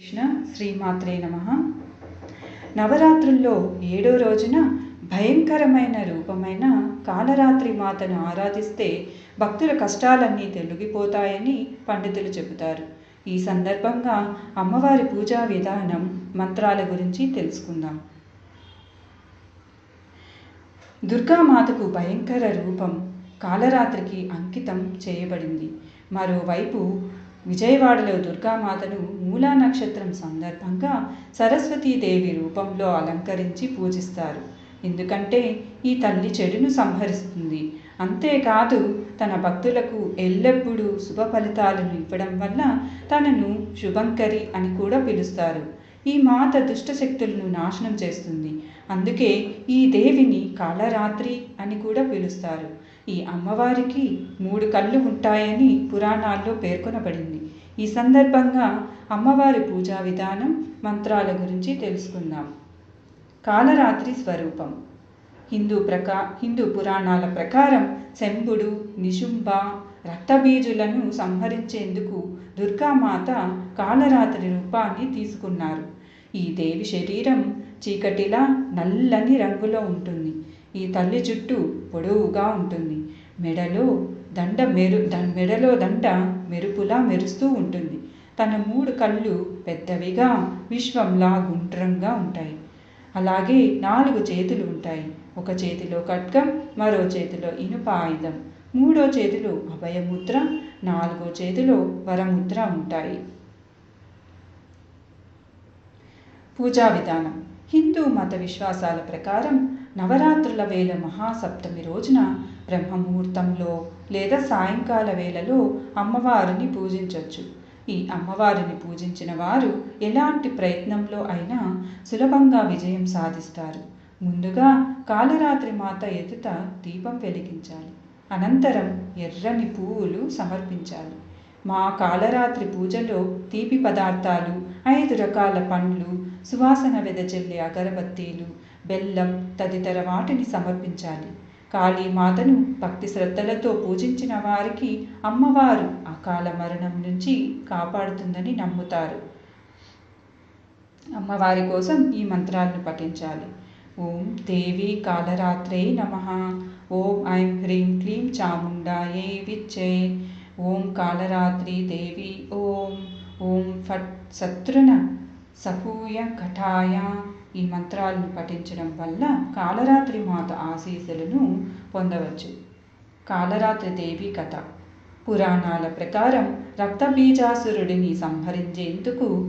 కృష్ణ శ్రీమాత్రే నమ. నవరాత్రుల్లో ఏడో రోజున భయంకరమైన రూపమైన కాలరాత్రి మాతను ఆరాధిస్తే భక్తుల కష్టాలన్నీ తొలగిపోతాయని పండితులు చెబుతారు. ఈ సందర్భంగా అమ్మవారి పూజా విధానం మంత్రాల గురించి తెలుసుకుందాం. దుర్గామాతకు భయంకర రూపం కాలరాత్రికి అంకితం చేయబడింది. మరోవైపు విజయవాడలో దుర్గామాతను మూలా నక్షత్రం సందర్భంగా సరస్వతీదేవి రూపంలో అలంకరించి పూజిస్తారు. ఎందుకంటే ఈ తల్లి చెడును సంహరిస్తుంది. అంతేకాదు తన భక్తులకు ఎల్లప్పుడూ శుభ ఫలితాలను ఇవ్వడం వల్ల తనను శుభంకరి అని కూడా పిలుస్తారు. ఈ మాత దుష్ట శక్తులను నాశనం చేస్తుంది. అందుకే ఈ దేవిని కాళరాత్రి అని కూడా పిలుస్తారు. ఈ అమ్మవారికి మూడు కళ్ళు ఉంటాయని పురాణాల్లో పేర్కొనబడింది. ఈ సందర్భంగా అమ్మవారి పూజా విధానం మంత్రాల గురించి తెలుసుకుందాం. కాలరాత్రి స్వరూపం. హిందూ ప్రకా హిందూ పురాణాల ప్రకారం శంభుడు నిశుంభ రక్తబీజులను సంహరించేందుకు దుర్గామాత కాలరాత్రి రూపాన్ని తీసుకున్నారు. ఈ దేవి శరీరం చీకటిలా నల్లని రంగులో ఉంటుంది. ఈ తల్లి జుట్టు పొడవుగా ఉంటుంది. మెడలో దండ మెరు మెడలో దండ మెరుపులా మెరుస్తూ ఉంటుంది. తన మూడు కళ్ళు పెద్దవిగా విశ్వంలా గుండ్రంగా ఉంటాయి. అలాగే నాలుగు చేతులు ఉంటాయి. ఒక చేతిలో ఖడ్గం మరో చేతిలో ఇనుప ఆయుధం. మూడో చేతిలో అభయముద్ర నాలుగో చేతిలో వరముద్ర ఉంటాయి. పూజా విధానం. హిందూ మత విశ్వాసాల ప్రకారం నవరాత్రుల వేళ మహాసప్తమి రోజున బ్రహ్మముహూర్తంలో లేదా సాయంకాల వేళలో అమ్మవారిని పూజించవచ్చు ఈ అమ్మవారిని పూజించిన వారు ఎలాంటి ప్రయత్నంలో అయినా సులభంగా విజయం సాధిస్తారు. ముందుగా కాలరాత్రి మాత ఎదుట దీపం వెలిగించాలి. అనంతరం ఎర్రని పువ్వులు సమర్పించాలి. మా కాలరాత్రి పూజలో తీపి పదార్థాలు ఐదు రకాల పండ్లు సువాసన వెదజల్లే అగరబత్తీలు బెల్లం తదితర వాటిని సమర్పించాలి. కాళీమాతను భక్తి శ్రద్ధలతో పూజించిన వారికి అమ్మవారు అకాల మరణం నుంచి కాపాడుతుందని నమ్ముతారు. అమ్మవారి కోసం ఈ మంత్రాలను పఠించాలి. ఓం దేవి కాలరాత్రే నమ. ఓం ఐం హ్రీం క్లీం చాముండాయే విచ్చే. ఓం కాలరాత్రి దేవి ఓం. ఓం ఫట్ శత్రున సహూయ కఠాయ ఈ మంత్రాలను పఠించడం వల్ల కాలరాత్రి మాత ఆశీస్సులను పొందవచ్చు. కాలరాత్రి దేవి కథ. పురాణాల ప్రకారం రక్తబీజాసురుడిని సంహరించేందుకు